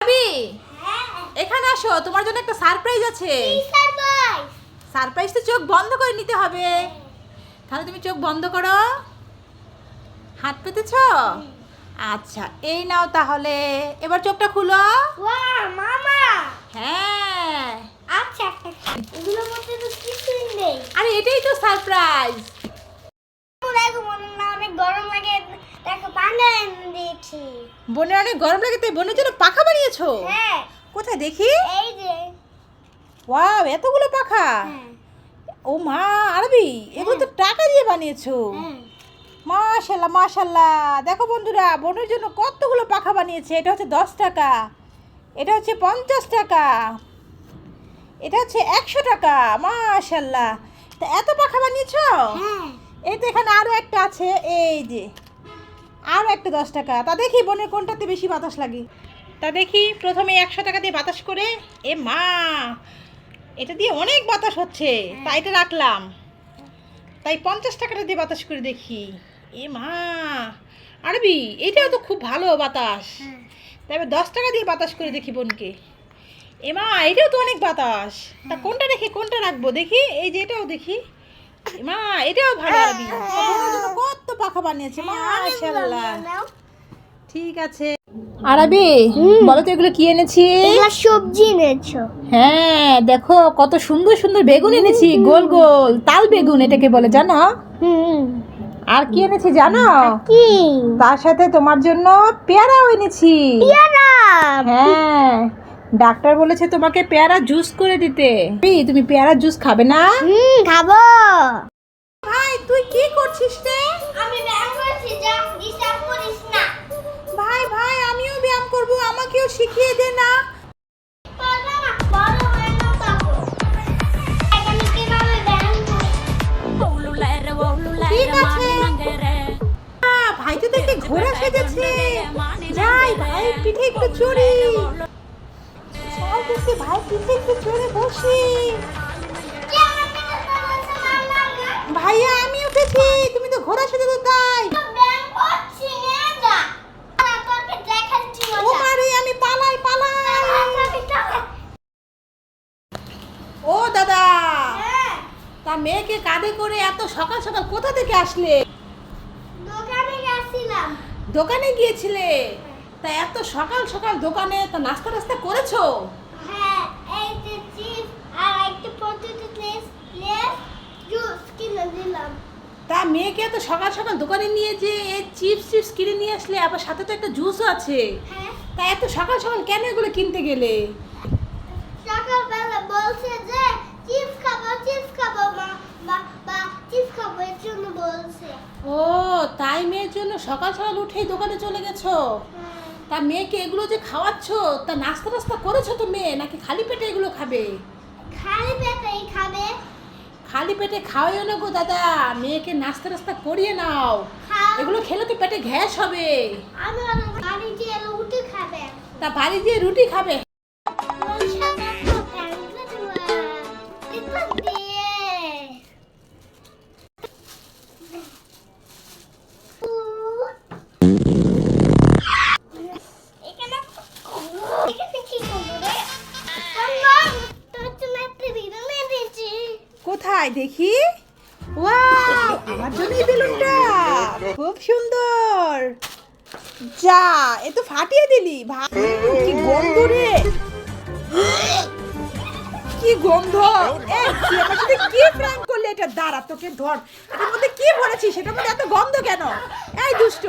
ভাবি এখানে আসো তোমার জন্য একটা সারপ্রাইজ আছে। সারপ্রাইজ তো চোখ বন্ধ করে নিতে হবে। তাহলে তুমি চোখ বন্ধ করো। হাত পেতেছ? আচ্ছা এই নাও তাহলে। এবার চোখটা খুলো। মামা! হ্যাঁ। আরে এটাই তো সারপ্রাইজ গরম লাগে দেখো পানি এনে দিয়েছি বোনের অনেক গরম লাগে তাই বোনের জন্য পাখা বানিয়েছো? হ্যাঁ। কোথায় দেখি? এই যে। ওয়াও এতগুলো পাখা? হ্যাঁ। ও মা আরবি? এগুলো তো টাকা দিয়ে বানিয়েছো। হ্যাঁ। মাশাল্লাহ মাশাল্লাহ। দেখো বন্ধুরা বোনের জন্য কতগুলো পাখা বানিয়েছে? এটা হচ্ছে দশ টাকা। এটা হচ্ছে পঞ্চাশ টাকা। এটা হচ্ছে একশো টাকা। মাশাল্লাহ। তা এত পাখা বানিয়েছ? হ্যাঁ। এই তো এখানে আরও একটা আছে। এই যে আরও একটা দশ টাকা। তা দেখি বোনের কোনটাতে বেশি বাতাস লাগে। তা দেখি প্রথমে একশো টাকা দিয়ে বাতাস করে এ মা এটা দিয়ে অনেক বাতাস হচ্ছে। তাই এটা রাখলাম। তাই পঞ্চাশ টাকাটা দিয়ে বাতাস করে দেখি। এ মা আরবি এটাও তো খুব ভালো বাতাস। হ্যাঁ। তাই এবার দশ টাকা দিয়ে বাতাস করে দেখি বোনকে। এ মা এটাও তো অনেক বাতাস। তা কোনটা রেখে কোনটা রাখব? দেখি এই যে এটাও দেখি। মা এটাও ভালো আরবি। বোনের জন্য কত পাখা বানিয়েছে মাশাআল্লাহ। ঠিক আছে। আরবি বলো তো এগুলো কি এনেছি? সবজি এনেছো। হ্যাঁ দেখো কত সুন্দর সুন্দর বেগুন এনেছি গোল গোল তাল বেগুন এটাকে বলে জানো? আর কি এনেছি জানো? কি? তার সাথে তোমার জন্য পেয়ারাও এনেছি। পেয়ারা! হ্যাঁ। ডাক্তার বলেছে তোমাকে পেয়ারা জুস করে দিতে। এই, তুমি পেয়ারা জুস খাবে না? হুম খাব। ভাই তুই কি করছিস রে? আমি ব্যায়াম করছি যা ডিস্টার্ব করিস না। ভাই ভাই আমিও ব্যায়াম করব আমাকেও শিখিয়ে দে না। ঠিক আছে। ভাই তো দেখে ঘোড়া সেজেছে। যাই ভাই পিঠে একটু চড়ি। চল ভাই পিঠে একটু চড়ে বসি। ভাইয়া আমি উঠেছি তুমি তো ঘোড়া তাই। দেখাচ্ছি ও মজা আমি ও দাদা, তা মেয়েকে কাঁধে করে এত সকাল সকাল কোথা থেকে আসলে? দোকানে গেছিলাম দোকানে গিয়েছিলে? তা এত সকাল সকাল দোকানে তা নাস্তা টাস্তা করেছ হ্যাঁ এই যে চিপস আর একটা পটেটো লেস লেস জুস কিনে দিলাম তা মেয়েকে এত সকাল সকাল দোকানে নিয়ে যে এই চিপস চিপস কিনে নিয়ে আসলে আবার সাথে তো একটা জুসও আছে। হ্যাঁ। তা এত সকাল সকাল কেন এগুলো কিনতে গেলে? সকালবেলা বলছে যে চিপস খাব চিপস খাব মা বা বা চিপস খাব এর জন্য বলছে। ও তাই মেয়ের জন্য সকাল সকাল উঠেই দোকানে চলে গেছো? হ্যাঁ। তা মেয়েকে এগুলো যে খাওয়াচ্ছ তা নাস্তা টাস্তা করেছ তো মেয়ে নাকি খালি পেটে এগুলো খাবে? খালি পেটেই খাবে। খালি পেটে খাওয়াইও না গো দাদা মেয়েকে নাস্তা রাস্তা করিয়ে নাও। এগুলো খেলে তো পেটে গ্যাস হবে। তা বাড়ি দিয়ে রুটি খাবে। কোথায় দেখি। ওয়াও আমার বেলুনটা। খুব সুন্দর। যা, এ তো ফাটিয়ে দিলি। কি গন্ধ রে। কি গন্ধ। এ আমার সাথে কি প্র্যাঙ্ক করলি? এটা দাঁড়া, তোকে ধর। এটার মধ্যে কি ভরেছিস? সেটার মধ্যে এত গন্ধ কেন? এই দুষ্ট।